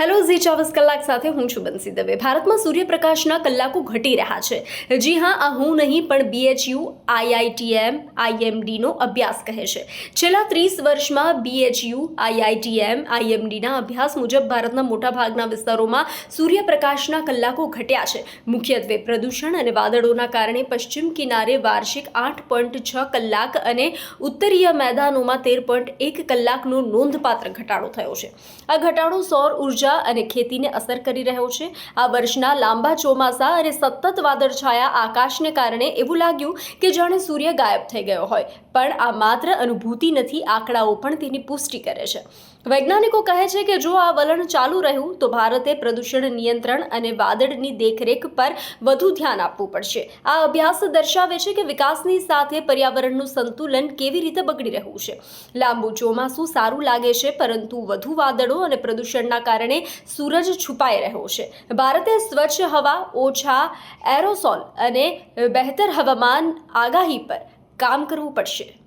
Hello Zee ચોવીસ કલાક સાથે હું છું બંસી દવે. ભારતમાં સૂર્યપ્રકાશના કલાકો ઘટી રહ્યા છે. જી હા, આ હું નહીં, પણ બીએચયુ આઈઆઈટીએમ આઈએમડીનો અભ્યાસ કહે છે. છેલ્લા ત્રીસ વર્ષમાં બીએચયુ આઈઆઈટીએમ આઈએમડીના અભ્યાસ મુજબ ભારતના મોટાભાગના વિસ્તારોમાં સૂર્યપ્રકાશના કલાકો ઘટ્યા છે. મુખ્યત્વે પ્રદૂષણ અને વાદળોના કારણે પશ્ચિમ કિનારે વાર્ષિક આઠ પોઈન્ટ છ કલાક અને ઉત્તરીય મેદાનોમાં તેર પોઈન્ટ એક કલાકનો નોંધપાત્ર ઘટાડો થયો છે. આ ઘટાડો સૌર ઊર્જા અને ખેતીને અસર કરી રહ્યો છે. આ વર્ષના લાંબા ચોમાસા અને સતત વાદળછાયા આકાશને કારણે એવું લાગ્યું કે જાણે સૂર્ય ગાયબ થઈ ગયો હોય. પણ આ માત્ર અનુભૂતિ નથી, આંકડાઓ પણ તેની પુષ્ટિ કરે છે. વૈજ્ઞાનિકો કહે છે કે જો આ વલણ ચાલુ રહ્યું, તો ભારતે પ્રદૂષણ નિયંત્રણ અને વાદળની દેખરેખ પર વધુ ધ્યાન આપવું પડશે. આ અભ્યાસ દર્શાવે છે કે વિકાસની સાથે પર્યાવરણનું સંતુલન કેવી રીતે બગડી રહ્યું છે. લાંબુ ચોમાસું સારું લાગે છે, પરંતુ વધુ વાદળો અને પ્રદૂષણના કારણે સૂરજ છુપાઈ રહ્યો છે. ભારતે સ્વચ્છ હવા, ઓછા એરોસોલ અને બહેતર હવામાન આગાહી પર કામ કરવું પડશે.